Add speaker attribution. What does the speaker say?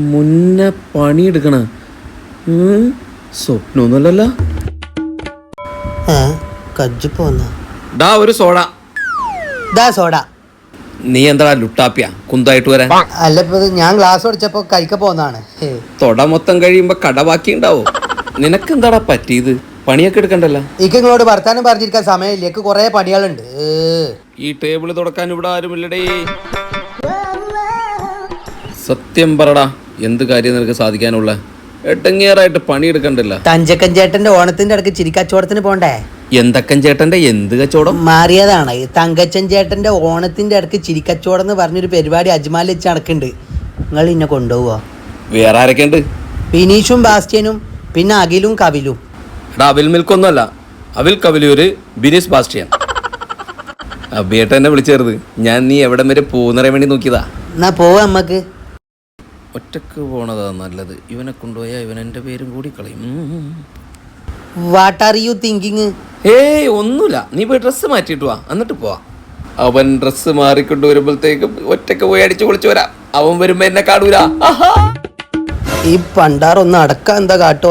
Speaker 1: മുന്നേ പണിയെടുക്കണ.
Speaker 2: പോന്ന
Speaker 1: ഡാ ഒരു സോഡ.
Speaker 2: സോഡ.
Speaker 1: നീ എന്താ ലുട്ടാപ്പിയ? കുന്തായിട്ട് വരാൻ.
Speaker 2: അല്ല ഇപ്പൊ ഞാൻ ഗ്ലാസ് അടിച്ചപ്പോ കഴിക്ക പോന്നാണ്.
Speaker 1: തൊട മൊത്തം കഴിയുമ്പോ കട ബാക്കി ഉണ്ടാവോ നിനക്ക് എന്താടാ പറ്റിയത്? പണിയൊക്കെ എടുക്കണ്ടല്ലോ.
Speaker 2: ഇക്ക് നിങ്ങളോട് വർത്താനം പറഞ്ഞിരിക്കാൻ സമയമില്ല. എനിക്ക് കുറെ പണികളുണ്ട്.
Speaker 1: ഈ ടേബിൾ തുടക്കാൻ ഇവിടെ ആരുമില്ലടേ. സത്യം പറടാ എന്ത് കാര്യം നിനക്ക് സാധിക്കാനുള്ള? എട്ടങ്ങിയറായിട്ട് പണിയെടുക്കണ്ടല്ല.
Speaker 2: തഞ്ചക്കൻ ചേട്ടന്റെ ഓണത്തിന്റെ ചിരി ചിരിക്കച്ചവടത്തിന് പോണ്ടേ?
Speaker 1: എന്തക്കൻ ചേട്ടന്റെ? എന്ത് കച്ചവടം?
Speaker 2: മാറിയതാണ്. തങ്കച്ചൻ ചേട്ടന്റെ ഓണത്തിന്റെ അടുക്ക് ചിരി ചിരിക്കച്ചവടം എന്ന് പറഞ്ഞൊരു പരിപാടി അജ്മാലിൽ വെച്ച് നടക്കുന്നുണ്ട്. നിങ്ങൾ ഇന്നെ കൊണ്ടുപോവോ?
Speaker 1: വേറെ ആരൊക്കെ ഉണ്ട്?
Speaker 2: ബിനീഷും ബാസ്റ്റ്യനും പിന്നെ അഖിലും കവിലും
Speaker 1: എടാ അവിൽ മിൽക്കൊന്നുമല്ല. അവിൽ കവിലൂര് ബിനീഷ് ബാസ്റ്റിയൻ. അബിയേട്ട എന്നെ വിളിച്ചേർത് ഞാൻ നീ എവിടം വരെ പോകുന്നറിയാൻ വേണ്ടി നോക്കിയതാ.
Speaker 2: എന്നാ പോവാ നമ്മക്ക്
Speaker 1: ഒറ്റയ്ക്ക് പോണതാ നല്ലത്. ഇവനെ കൊണ്ടുപോയാൽ ഇവൻ എന്റെ പേരും കൂടി കളയും.
Speaker 2: വാട്ട് ആർ യു തിങ്കിങ്
Speaker 1: ഏയ് ഒന്നുമില്ല. നീ പോയി ഡ്രസ്സ് മാറ്റിയിട്ട് വാ. എന്നിട്ട് പോവാ. അവൻ ഡ്രസ്സ് മാറിക്കൊണ്ട് വരുമ്പോഴത്തേക്കും ഒറ്റയ്ക്ക് പോയി അടിച്ചു പൊളിച്ചു വരാം. അവൻ വരുമ്പോ എന്നെ കാണൂല.
Speaker 2: ഈ പണ്ടാറൊന്ന് അടക്ക എന്താ കാട്ടോ